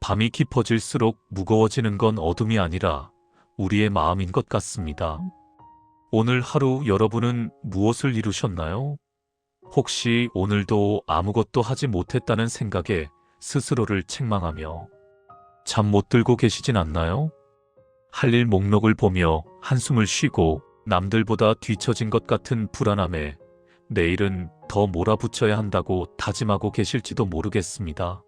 밤이 깊어질수록 무거워지는 건 어둠이 아니라 우리의 마음인 것 같습니다. 오늘 하루 여러분은 무엇을 이루셨나요? 혹시 오늘도 아무것도 하지 못했다는 생각에 스스로를 책망하며 잠 못 들고 계시진 않나요? 할 일 목록을 보며 한숨을 쉬고 남들보다 뒤처진 것 같은 불안함에 내일은 더 몰아붙여야 한다고 다짐하고 계실지도 모르겠습니다.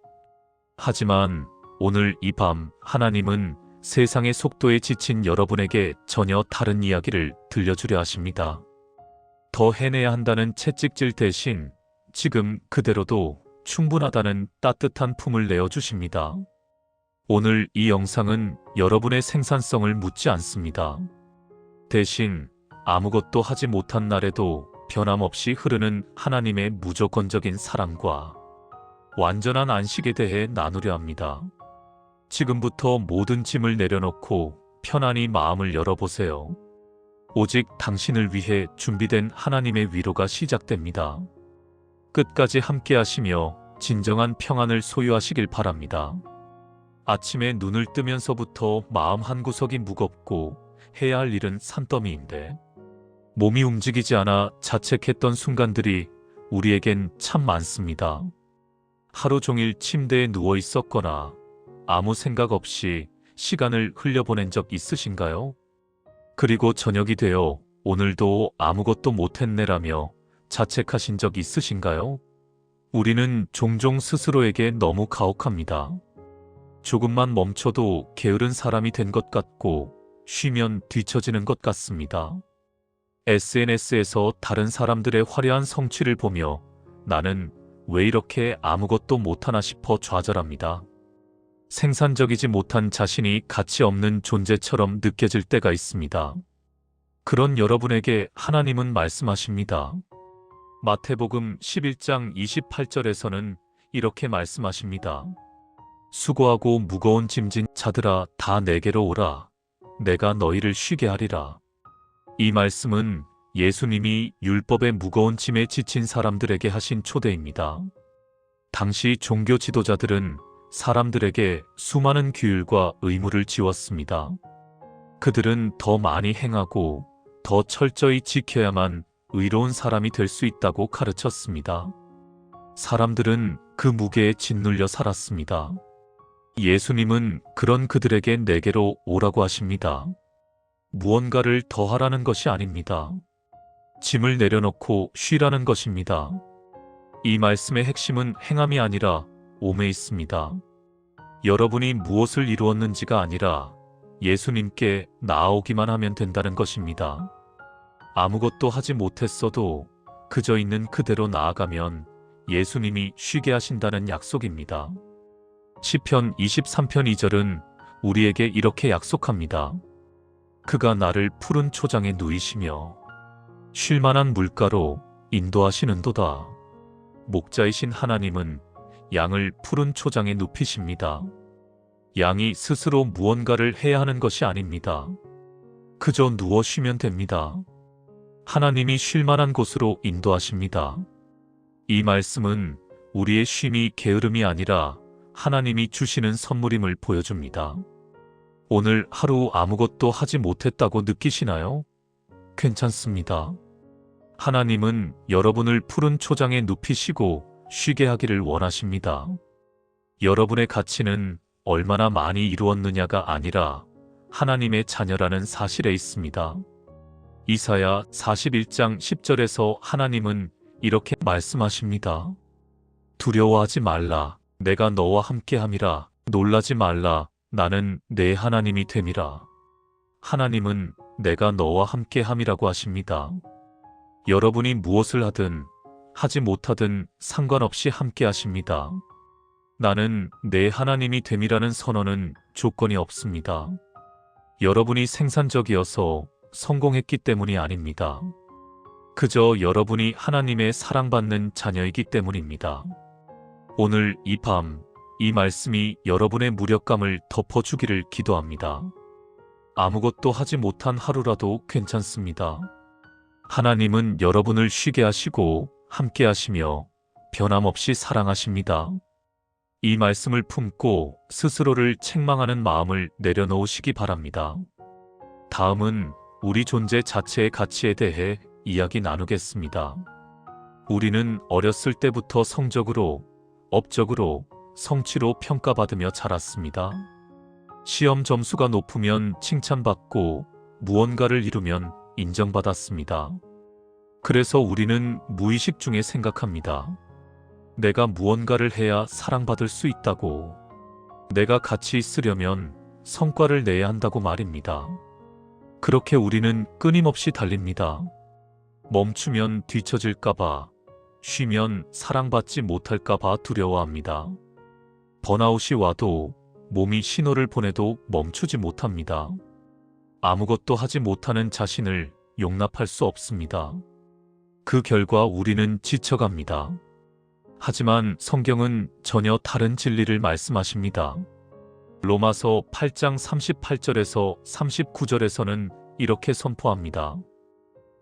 하지만 오늘 이 밤 하나님은 세상의 속도에 지친 여러분에게 전혀 다른 이야기를 들려주려 하십니다. 더 해내야 한다는 채찍질 대신 지금 그대로도 충분하다는 따뜻한 품을 내어주십니다. 오늘 이 영상은 여러분의 생산성을 묻지 않습니다. 대신 아무것도 하지 못한 날에도 변함없이 흐르는 하나님의 무조건적인 사랑과 완전한 안식에 대해 나누려 합니다. 지금부터 모든 짐을 내려놓고 편안히 마음을 열어보세요. 오직 당신을 위해 준비된 하나님의 위로가 시작됩니다. 끝까지 함께 하시며 진정한 평안을 소유하시길 바랍니다. 아침에 눈을 뜨면서부터 마음 한구석이 무겁고 해야 할 일은 산더미인데 몸이 움직이지 않아 자책했던 순간들이 우리에겐 참 많습니다. 하루 종일 침대에 누워 있었거나 아무 생각 없이 시간을 흘려보낸 적 있으신가요? 그리고 저녁이 되어 오늘도 아무것도 못했네라며 자책하신 적 있으신가요? 우리는 종종 스스로에게 너무 가혹합니다. 조금만 멈춰도 게으른 사람이 된 것 같고 쉬면 뒤처지는 것 같습니다. SNS에서 다른 사람들의 화려한 성취를 보며 나는 왜 이렇게 아무것도 못하나 싶어 좌절합니다. 생산적이지 못한 자신이 가치 없는 존재처럼 느껴질 때가 있습니다. 그런 여러분에게 하나님은 말씀하십니다. 마태복음 11장 28절에서는 이렇게 말씀하십니다. 수고하고 무거운 짐진 자들아 다 내게로 오라. 내가 너희를 쉬게 하리라. 이 말씀은 예수님이 율법의 무거운 짐에 지친 사람들에게 하신 초대입니다. 당시 종교 지도자들은 사람들에게 수많은 규율과 의무를 지웠습니다. 그들은 더 많이 행하고 더 철저히 지켜야만 의로운 사람이 될 수 있다고 가르쳤습니다. 사람들은 그 무게에 짓눌려 살았습니다. 예수님은 그런 그들에게 내게로 오라고 하십니다. 무언가를 더하라는 것이 아닙니다. 짐을 내려놓고 쉬라는 것입니다. 이 말씀의 핵심은 행함이 아니라 몸에 있습니다. 여러분이 무엇을 이루었는지가 아니라 예수님께 나아오기만 하면 된다는 것입니다. 아무것도 하지 못했어도 그저 있는 그대로 나아가면 예수님이 쉬게 하신다는 약속입니다. 시편 23편 2절은 우리에게 이렇게 약속합니다. 그가 나를 푸른 초장에 누이시며 쉴만한 물가로 인도하시는도다. 목자이신 하나님은 양을 푸른 초장에 눕히십니다. 양이 스스로 무언가를 해야 하는 것이 아닙니다. 그저 누워 쉬면 됩니다. 하나님이 쉴만한 곳으로 인도하십니다. 이 말씀은 우리의 쉼이 게으름이 아니라 하나님이 주시는 선물임을 보여줍니다. 오늘 하루 아무것도 하지 못했다고 느끼시나요? 괜찮습니다. 하나님은 여러분을 푸른 초장에 눕히시고 쉬게 하기를 원하십니다. 여러분의 가치는 얼마나 많이 이루었느냐가 아니라 하나님의 자녀라는 사실에 있습니다. 이사야 41장 10절에서 하나님은 이렇게 말씀하십니다. 두려워하지 말라. 내가 너와 함께함이라. 놀라지 말라. 나는 내 하나님이 됨이라. 하나님은 내가 너와 함께함이라고 하십니다. 여러분이 무엇을 하든 하지 못하든 상관없이 함께 하십니다. 나는 내 하나님이 됨이라는 선언은 조건이 없습니다. 여러분이 생산적이어서 성공했기 때문이 아닙니다. 그저 여러분이 하나님의 사랑받는 자녀이기 때문입니다. 오늘 이 밤, 이 말씀이 여러분의 무력감을 덮어주기를 기도합니다. 아무것도 하지 못한 하루라도 괜찮습니다. 하나님은 여러분을 쉬게 하시고 함께 하시며 변함없이 사랑하십니다. 이 말씀을 품고 스스로를 책망하는 마음을 내려놓으시기 바랍니다. 다음은 우리 존재 자체의 가치에 대해 이야기 나누겠습니다. 우리는 어렸을 때부터 성적으로, 업적으로, 성취로 평가받으며 자랐습니다. 시험 점수가 높으면 칭찬받고 무언가를 이루면 인정받았습니다. 그래서 우리는 무의식 중에 생각합니다. 내가 무언가를 해야 사랑받을 수 있다고. 내가 가치 있으려면 성과를 내야 한다고 말입니다. 그렇게 우리는 끊임없이 달립니다. 멈추면 뒤처질까봐, 쉬면 사랑받지 못할까봐 두려워합니다. 번아웃이 와도 몸이 신호를 보내도 멈추지 못합니다. 아무것도 하지 못하는 자신을 용납할 수 없습니다. 그 결과 우리는 지쳐갑니다. 하지만 성경은 전혀 다른 진리를 말씀하십니다. 로마서 8장 38절에서 39절에서는 이렇게 선포합니다.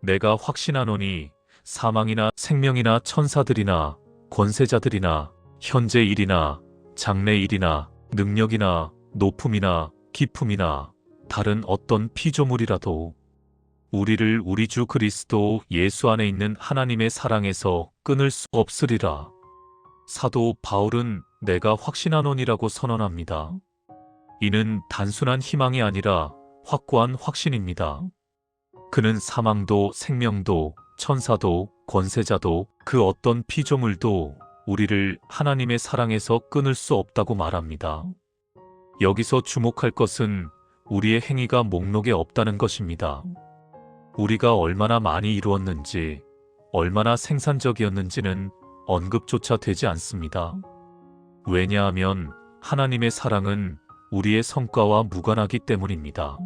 내가 확신하노니 사망이나 생명이나 천사들이나 권세자들이나 현재 일이나 장래 일이나 능력이나 높음이나 기품이나 다른 어떤 피조물이라도 우리를 우리 주 그리스도 예수 안에 있는 하나님의 사랑에서 끊을 수 없으리라. 사도 바울은 내가 확신하노니라고 선언합니다. 이는 단순한 희망이 아니라 확고한 확신입니다. 그는 사망도 생명도 천사도 권세자도 그 어떤 피조물도 우리를 하나님의 사랑에서 끊을 수 없다고 말합니다. 여기서 주목할 것은 우리의 행위가 목록에 없다는 것입니다. 우리가 얼마나 많이 이루었는지, 얼마나 생산적이었는지는 언급조차 되지 않습니다. 왜냐하면 하나님의 사랑은 우리의 성과와 무관하기 때문입니다.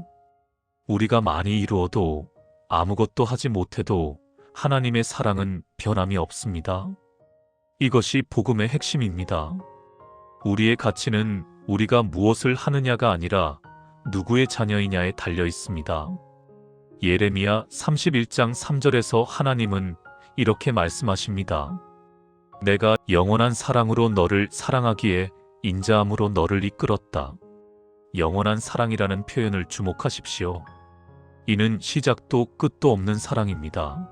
우리가 많이 이루어도 아무것도 하지 못해도 하나님의 사랑은 변함이 없습니다. 이것이 복음의 핵심입니다. 우리의 가치는 우리가 무엇을 하느냐가 아니라 누구의 자녀이냐에 달려 있습니다. 예레미야 31장 3절에서 하나님은 이렇게 말씀하십니다. 내가 영원한 사랑으로 너를 사랑하기에 인자함으로 너를 이끌었다. 영원한 사랑이라는 표현을 주목하십시오. 이는 시작도 끝도 없는 사랑입니다.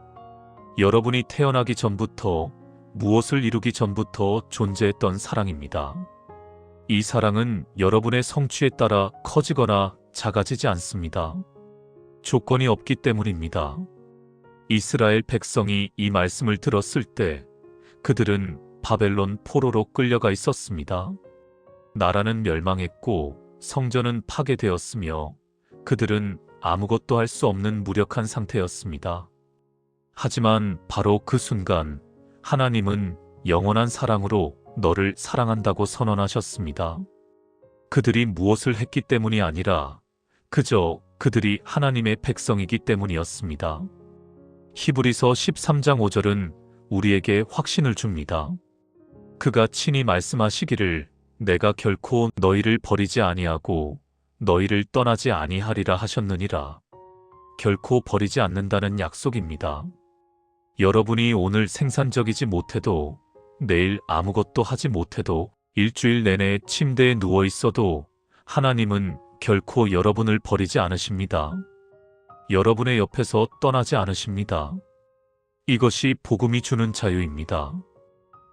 여러분이 태어나기 전부터 무엇을 이루기 전부터 존재했던 사랑입니다. 이 사랑은 여러분의 성취에 따라 커지거나 작아지지 않습니다. 조건이 없기 때문입니다. 이스라엘 백성이 이 말씀을 들었을 때 그들은 바벨론 포로로 끌려가 있었습니다. 나라는 멸망했고 성전은 파괴되었으며 그들은 아무것도 할 수 없는 무력한 상태였습니다. 하지만 바로 그 순간 하나님은 영원한 사랑으로 너를 사랑한다고 선언하셨습니다. 그들이 무엇을 했기 때문이 아니라 그저 그들이 하나님의 백성이기 때문이었습니다. 히브리서 13장 5절은 우리에게 확신을 줍니다. 그가 친히 말씀하시기를 내가 결코 너희를 버리지 아니하고 너희를 떠나지 아니하리라 하셨느니라. 결코 버리지 않는다는 약속입니다. 여러분이 오늘 생산적이지 못해도 내일 아무것도 하지 못해도 일주일 내내 침대에 누워 있어도 하나님은 결코 여러분을 버리지 않으십니다. 여러분의 옆에서 떠나지 않으십니다. 이것이 복음이 주는 자유입니다.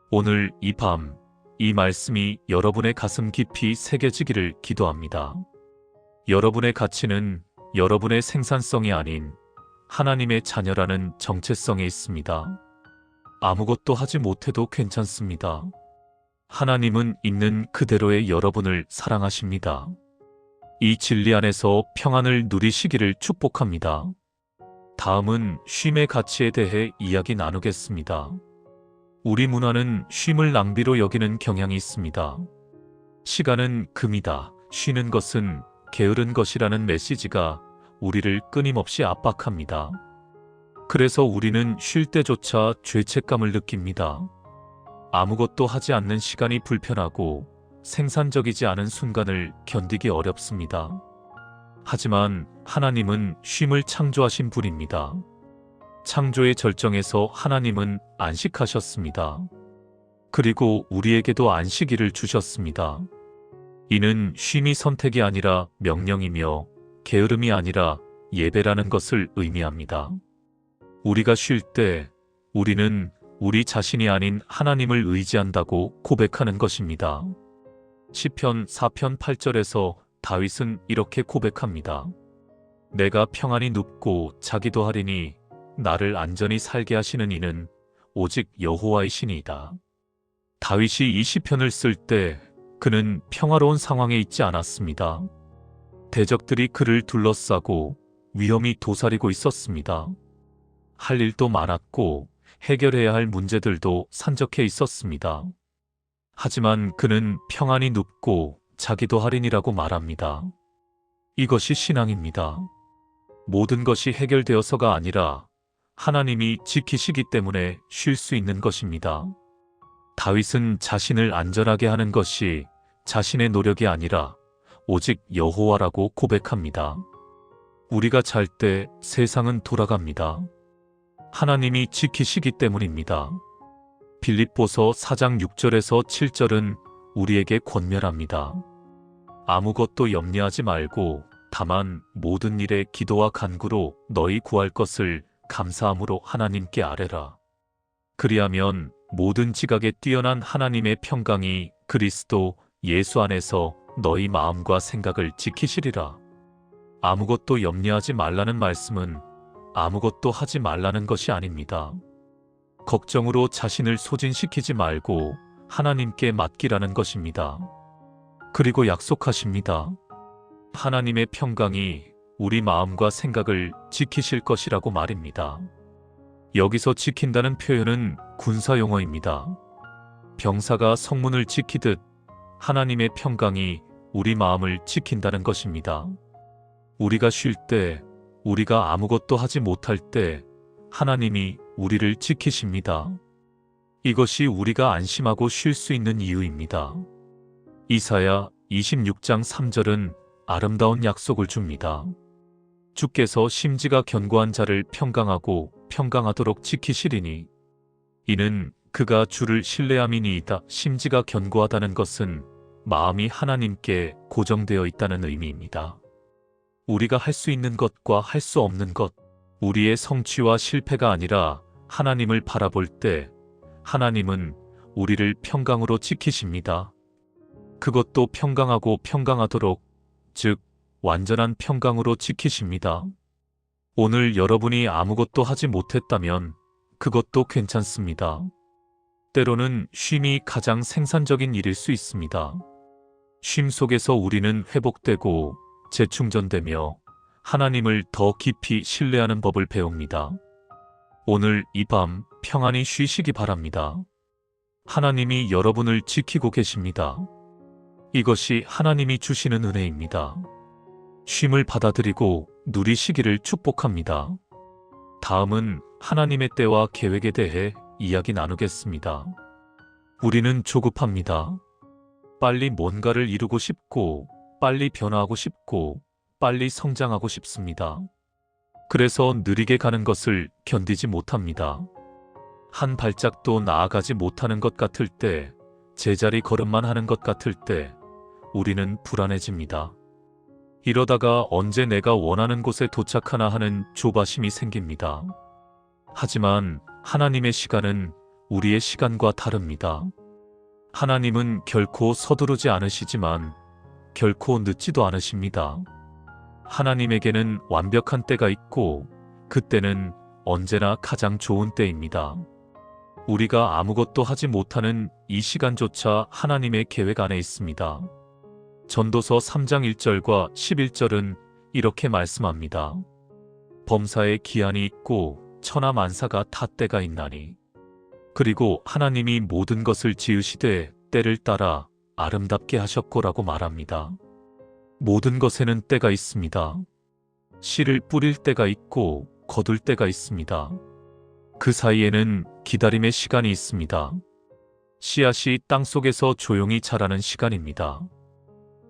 오늘 이 밤, 이 말씀이 여러분의 가슴 깊이 새겨지기를 기도합니다. 여러분의 가치는 여러분의 생산성이 아닌 하나님의 자녀라는 정체성에 있습니다. 아무것도 하지 못해도 괜찮습니다. 하나님은 있는 그대로의 여러분을 사랑하십니다. 이 진리 안에서 평안을 누리시기를 축복합니다. 다음은 쉼의 가치에 대해 이야기 나누겠습니다. 우리 문화는 쉼을 낭비로 여기는 경향이 있습니다. 시간은 금이다. 쉬는 것은 게으른 것이라는 메시지가 우리를 끊임없이 압박합니다. 그래서 우리는 쉴 때조차 죄책감을 느낍니다. 아무것도 하지 않는 시간이 불편하고 생산적이지 않은 순간을 견디기 어렵습니다. 하지만 하나님은 쉼을 창조하신 분입니다. 창조의 절정에서 하나님은 안식하셨습니다. 그리고 우리에게도 안식일을 주셨습니다. 이는 쉼이 선택이 아니라 명령이며 게으름이 아니라 예배라는 것을 의미합니다. 우리가 쉴 때 우리는 우리 자신이 아닌 하나님을 의지한다고 고백하는 것입니다. 시편 4편 8절에서 다윗은 이렇게 고백합니다. 내가 평안히 눕고 자기도 하리니 나를 안전히 살게 하시는 이는 오직 여호와이시니이다. 다윗이 이 시편을 쓸 때 그는 평화로운 상황에 있지 않았습니다. 대적들이 그를 둘러싸고 위험이 도사리고 있었습니다. 할 일도 많았고 해결해야 할 문제들도 산적해 있었습니다. 하지만 그는 평안히 눕고 자기도 할인이라고 말합니다. 이것이 신앙입니다. 모든 것이 해결되어서가 아니라 하나님이 지키시기 때문에 쉴 수 있는 것입니다. 다윗은 자신을 안전하게 하는 것이 자신의 노력이 아니라 오직 여호와라고 고백합니다. 우리가 잘 때 세상은 돌아갑니다. 하나님이 지키시기 때문입니다. 빌립보서 4장 6절에서 7절은 우리에게 권면합니다. 아무것도 염려하지 말고 다만 모든 일에 기도와 간구로 너희 구할 것을 감사함으로 하나님께 아뢰라. 그리하면 모든 지각에 뛰어난 하나님의 평강이 그리스도 예수 안에서 너희 마음과 생각을 지키시리라. 아무것도 염려하지 말라는 말씀은 아무것도 하지 말라는 것이 아닙니다. 걱정으로 자신을 소진시키지 말고 하나님께 맡기라는 것입니다. 그리고 약속하십니다. 하나님의 평강이 우리 마음과 생각을 지키실 것이라고 말입니다. 여기서 지킨다는 표현은 군사 용어입니다. 병사가 성문을 지키듯 하나님의 평강이 우리 마음을 지킨다는 것입니다. 우리가 쉴 때, 우리가 아무것도 하지 못할 때 하나님이 우리를 지키십니다. 이것이 우리가 안심하고 쉴 수 있는 이유입니다. 이사야 26장 3절은 아름다운 약속을 줍니다. 주께서 심지가 견고한 자를 평강하고 평강하도록 지키시리니 이는 그가 주를 신뢰함이니이다. 심지가 견고하다는 것은 마음이 하나님께 고정되어 있다는 의미입니다. 우리가 할 수 있는 것과 할 수 없는 것, 우리의 성취와 실패가 아니라 하나님을 바라볼 때 하나님은 우리를 평강으로 지키십니다. 그것도 평강하고 평강하도록, 즉, 완전한 평강으로 지키십니다. 오늘 여러분이 아무것도 하지 못했다면 그것도 괜찮습니다. 때로는 쉼이 가장 생산적인 일일 수 있습니다. 쉼 속에서 우리는 회복되고 재충전되며 하나님을 더 깊이 신뢰하는 법을 배웁니다. 오늘 이 밤 평안히 쉬시기 바랍니다. 하나님이 여러분을 지키고 계십니다. 이것이 하나님이 주시는 은혜입니다. 쉼을 받아들이고 누리시기를 축복합니다. 다음은 하나님의 때와 계획에 대해 이야기 나누겠습니다. 우리는 조급합니다. 빨리 뭔가를 이루고 싶고, 빨리 변화하고 싶고, 빨리 성장하고 싶습니다. 그래서 느리게 가는 것을 견디지 못합니다. 한 발짝도 나아가지 못하는 것 같을 때, 제자리 걸음만 하는 것 같을 때, 우리는 불안해집니다. 이러다가 언제 내가 원하는 곳에 도착하나 하는 조바심이 생깁니다. 하지만 하나님의 시간은 우리의 시간과 다릅니다. 하나님은 결코 서두르지 않으시지만 결코 늦지도 않으십니다. 하나님에게는 완벽한 때가 있고 그때는 언제나 가장 좋은 때입니다. 우리가 아무것도 하지 못하는 이 시간조차 하나님의 계획 안에 있습니다. 전도서 3장 1절과 11절은 이렇게 말씀합니다. 범사에 기한이 있고 천하 만사가 다 때가 있나니 그리고 하나님이 모든 것을 지으시되 때를 따라 아름답게 하셨고라고 말합니다. 모든 것에는 때가 있습니다. 씨를 뿌릴 때가 있고 거둘 때가 있습니다. 그 사이에는 기다림의 시간이 있습니다. 씨앗이 땅 속에서 조용히 자라는 시간입니다.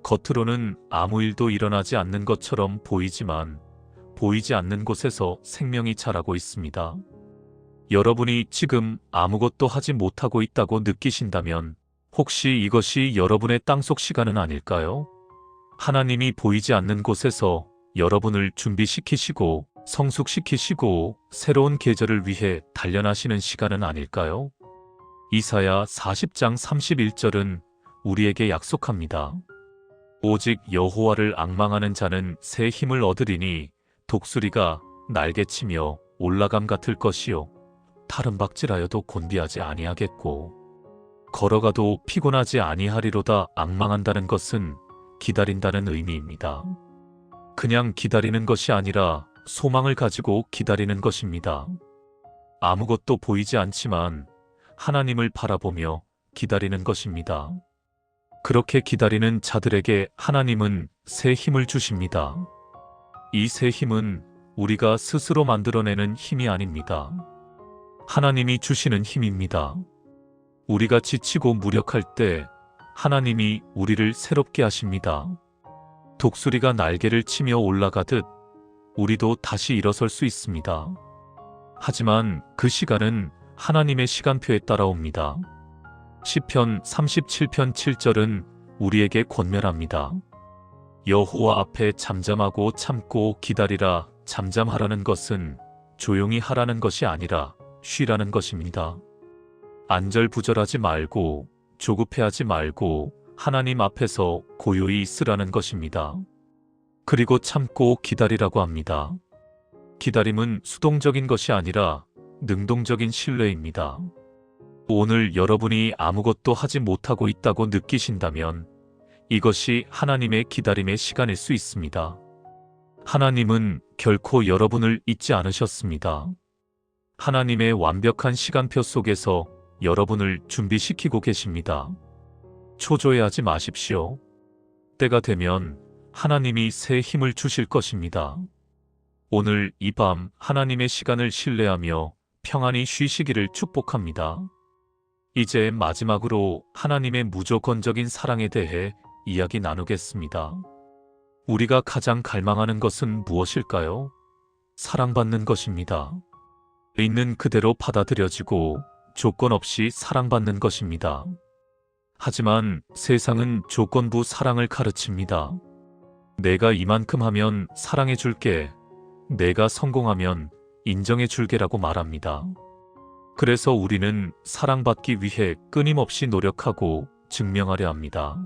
겉으로는 아무 일도 일어나지 않는 것처럼 보이지만 보이지 않는 곳에서 생명이 자라고 있습니다. 여러분이 지금 아무것도 하지 못하고 있다고 느끼신다면 혹시 이것이 여러분의 땅속 시간은 아닐까요? 하나님이 보이지 않는 곳에서 여러분을 준비시키시고 성숙시키시고 새로운 계절을 위해 단련하시는 시간은 아닐까요? 이사야 40장 31절은 우리에게 약속합니다. 오직 여호와를 앙망하는 자는 새 힘을 얻으리니 독수리가 날개치며 올라감 같을 것이요 타른박질하여도 곤비하지 아니하겠고 걸어가도 피곤하지 아니하리로다 앙망한다는 것은 기다린다는 의미입니다. 그냥 기다리는 것이 아니라 소망을 가지고 기다리는 것입니다. 아무것도 보이지 않지만 하나님을 바라보며 기다리는 것입니다. 그렇게 기다리는 자들에게 하나님은 새 힘을 주십니다. 이 새 힘은 우리가 스스로 만들어내는 힘이 아닙니다. 하나님이 주시는 힘입니다. 우리가 지치고 무력할 때 하나님이 우리를 새롭게 하십니다. 독수리가 날개를 치며 올라가듯 우리도 다시 일어설 수 있습니다. 하지만 그 시간은 하나님의 시간표에 따라옵니다. 시편 37편 7절은 우리에게 권면합니다. 여호와 앞에 잠잠하고 참고 기다리라 잠잠하라는 것은 조용히 하라는 것이 아니라 쉬라는 것입니다. 안절부절하지 말고 조급해하지 말고 하나님 앞에서 고요히 있으라는 것입니다. 그리고 참고 기다리라고 합니다. 기다림은 수동적인 것이 아니라 능동적인 신뢰입니다. 오늘 여러분이 아무것도 하지 못하고 있다고 느끼신다면 이것이 하나님의 기다림의 시간일 수 있습니다. 하나님은 결코 여러분을 잊지 않으셨습니다. 하나님의 완벽한 시간표 속에서 여러분을 준비시키고 계십니다. 초조해하지 마십시오. 때가 되면 하나님이 새 힘을 주실 것입니다. 오늘 이 밤 하나님의 시간을 신뢰하며 평안히 쉬시기를 축복합니다. 이제 마지막으로 하나님의 무조건적인 사랑에 대해 이야기 나누겠습니다. 우리가 가장 갈망하는 것은 무엇일까요? 사랑받는 것입니다. 있는 그대로 받아들여지고 조건 없이 사랑받는 것입니다. 하지만 세상은 조건부 사랑을 가르칩니다. 내가 이만큼 하면 사랑해 줄게. 내가 성공하면 인정해 줄게라고 말합니다. 그래서 우리는 사랑받기 위해 끊임없이 노력하고 증명하려 합니다.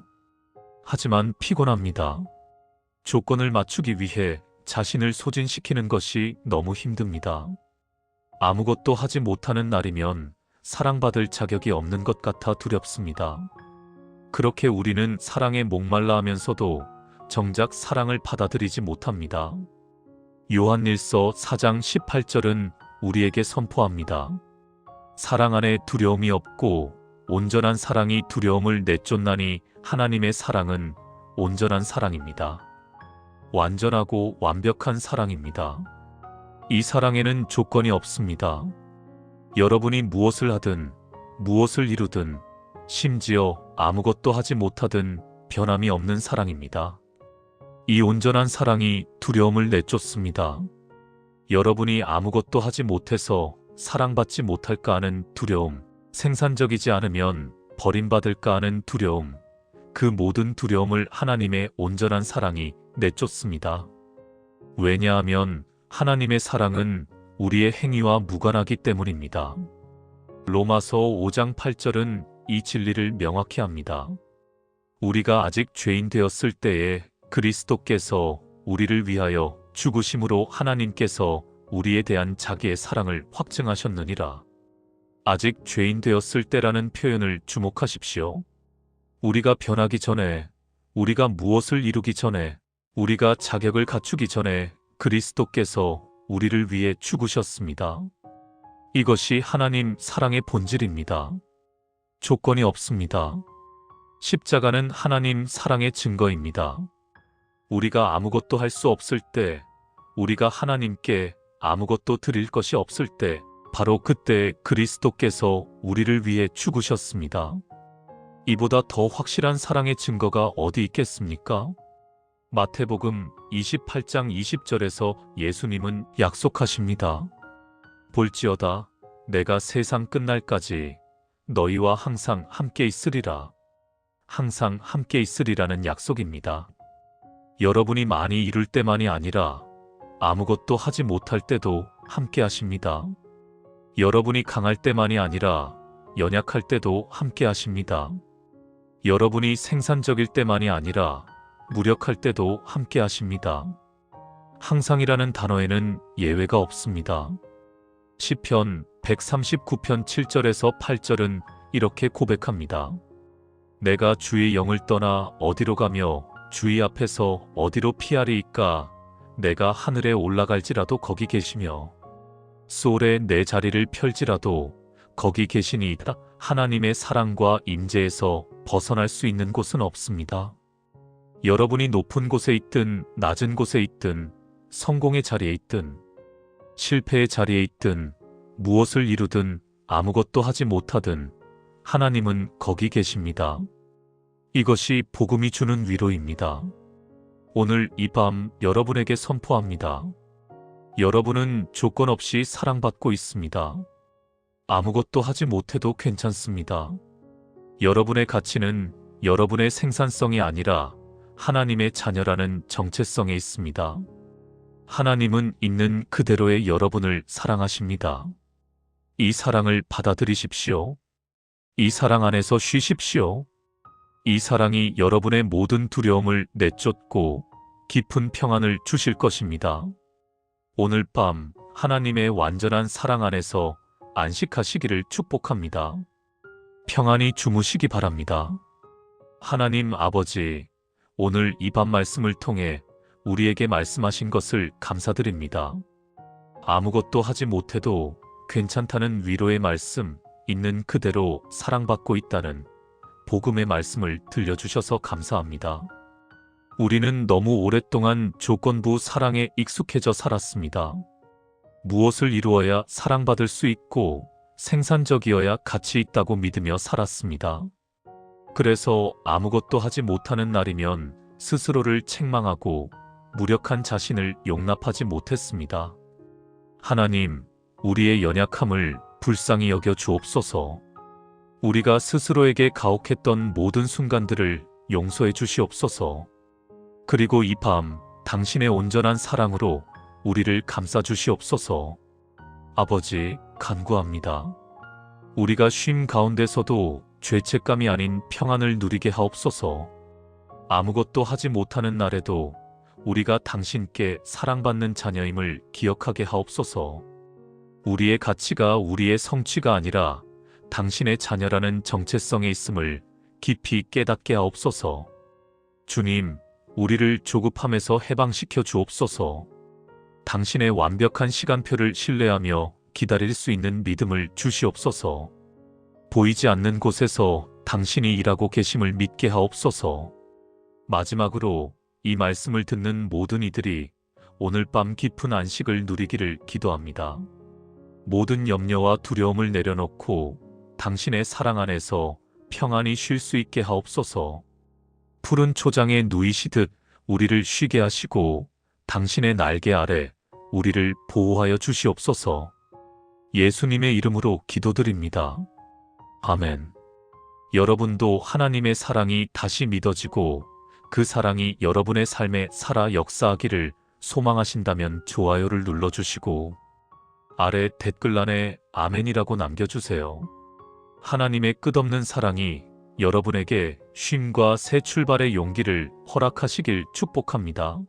하지만 피곤합니다. 조건을 맞추기 위해 자신을 소진시키는 것이 너무 힘듭니다. 아무것도 하지 못하는 날이면 사랑받을 자격이 없는 것 같아 두렵습니다. 그렇게 우리는 사랑에 목말라 하면서도 정작 사랑을 받아들이지 못합니다. 요한일서 4장 18절은 우리에게 선포합니다. 사랑 안에 두려움이 없고 온전한 사랑이 두려움을 내쫓나니 하나님의 사랑은 온전한 사랑입니다. 완전하고 완벽한 사랑입니다. 이 사랑에는 조건이 없습니다. 여러분이 무엇을 하든 무엇을 이루든 심지어 아무것도 하지 못하든 변함이 없는 사랑입니다. 이 온전한 사랑이 두려움을 내쫓습니다. 여러분이 아무것도 하지 못해서 사랑받지 못할까 하는 두려움, 생산적이지 않으면 버림받을까 하는 두려움, 그 모든 두려움을 하나님의 온전한 사랑이 내쫓습니다. 왜냐하면 하나님의 사랑은 우리의 행위와 무관하기 때문입니다. 로마서 5장 8절은 이 진리를 명확히 합니다. 우리가 아직 죄인 되었을 때에 그리스도께서 우리를 위하여 죽으심으로 하나님께서 우리에 대한 자기의 사랑을 확증하셨느니라. 아직 죄인 되었을 때라는 표현을 주목하십시오. 우리가 변하기 전에, 우리가 무엇을 이루기 전에, 우리가 자격을 갖추기 전에 그리스도께서 우리를 위해 죽으셨습니다. 이것이 하나님 사랑의 본질입니다. 조건이 없습니다. 십자가는 하나님 사랑의 증거입니다. 우리가 아무것도 할 수 없을 때, 우리가 하나님께 아무것도 드릴 것이 없을 때, 바로 그때 그리스도께서 우리를 위해 죽으셨습니다. 이보다 더 확실한 사랑의 증거가 어디 있겠습니까? 마태복음 28장 20절에서 예수님은 약속하십니다. 볼지어다 내가 세상 끝날까지 너희와 항상 함께 있으리라. 항상 함께 있으리라는 약속입니다. 여러분이 많이 이룰 때만이 아니라 아무것도 하지 못할 때도 함께 하십니다. 여러분이 강할 때만이 아니라 연약할 때도 함께 하십니다. 여러분이 생산적일 때만이 아니라 무력할 때도 함께 하십니다. 항상이라는 단어에는 예외가 없습니다. 시편 139편 7절에서 8절은 이렇게 고백합니다. 내가 주의 영을 떠나 어디로 가며 주의 앞에서 어디로 피하리이까 내가 하늘에 올라갈지라도 거기 계시며 소울에 내 자리를 펼지라도 거기 계시니이다. 하나님의 사랑과 임재에서 벗어날 수 있는 곳은 없습니다. 여러분이 높은 곳에 있든 낮은 곳에 있든 성공의 자리에 있든 실패의 자리에 있든 무엇을 이루든 아무것도 하지 못하든 하나님은 거기 계십니다. 이것이 복음이 주는 위로입니다. 오늘 이 밤 여러분에게 선포합니다. 여러분은 조건 없이 사랑받고 있습니다. 아무것도 하지 못해도 괜찮습니다. 여러분의 가치는 여러분의 생산성이 아니라 하나님의 자녀라는 정체성에 있습니다. 하나님은 있는 그대로의 여러분을 사랑하십니다. 이 사랑을 받아들이십시오. 이 사랑 안에서 쉬십시오. 이 사랑이 여러분의 모든 두려움을 내쫓고 깊은 평안을 주실 것입니다. 오늘 밤 하나님의 완전한 사랑 안에서 안식하시기를 축복합니다. 평안히 주무시기 바랍니다. 하나님 아버지, 오늘 이 밤 말씀을 통해 우리에게 말씀하신 것을 감사드립니다. 아무것도 하지 못해도 괜찮다는 위로의 말씀, 있는 그대로 사랑받고 있다는 복음의 말씀을 들려주셔서 감사합니다. 우리는 너무 오랫동안 조건부 사랑에 익숙해져 살았습니다. 무엇을 이루어야 사랑받을 수 있고 생산적이어야 가치 있다고 믿으며 살았습니다. 그래서 아무것도 하지 못하는 날이면 스스로를 책망하고 무력한 자신을 용납하지 못했습니다. 하나님, 우리의 연약함을 불쌍히 여겨 주옵소서. 우리가 스스로에게 가혹했던 모든 순간들을 용서해 주시옵소서. 그리고 이 밤 당신의 온전한 사랑으로 우리를 감싸 주시옵소서. 아버지, 간구합니다. 우리가 쉼 가운데서도 죄책감이 아닌 평안을 누리게 하옵소서. 아무것도 하지 못하는 날에도 우리가 당신께 사랑받는 자녀임을 기억하게 하옵소서. 우리의 가치가 우리의 성취가 아니라 당신의 자녀라는 정체성에 있음을 깊이 깨닫게 하옵소서. 주님, 우리를 조급함에서 해방시켜 주옵소서. 당신의 완벽한 시간표를 신뢰하며 기다릴 수 있는 믿음을 주시옵소서. 보이지 않는 곳에서 당신이 일하고 계심을 믿게 하옵소서. 마지막으로 이 말씀을 듣는 모든 이들이 오늘 밤 깊은 안식을 누리기를 기도합니다. 모든 염려와 두려움을 내려놓고 당신의 사랑 안에서 평안히 쉴 수 있게 하옵소서. 푸른 초장에 누이시듯 우리를 쉬게 하시고 당신의 날개 아래 우리를 보호하여 주시옵소서. 예수님의 이름으로 기도드립니다. 아멘. 여러분도 하나님의 사랑이 다시 믿어지고 그 사랑이 여러분의 삶에 살아 역사하기를 소망하신다면 좋아요를 눌러주시고 아래 댓글란에 아멘이라고 남겨주세요. 하나님의 끝없는 사랑이 여러분에게 쉼과 새 출발의 용기를 허락하시길 축복합니다.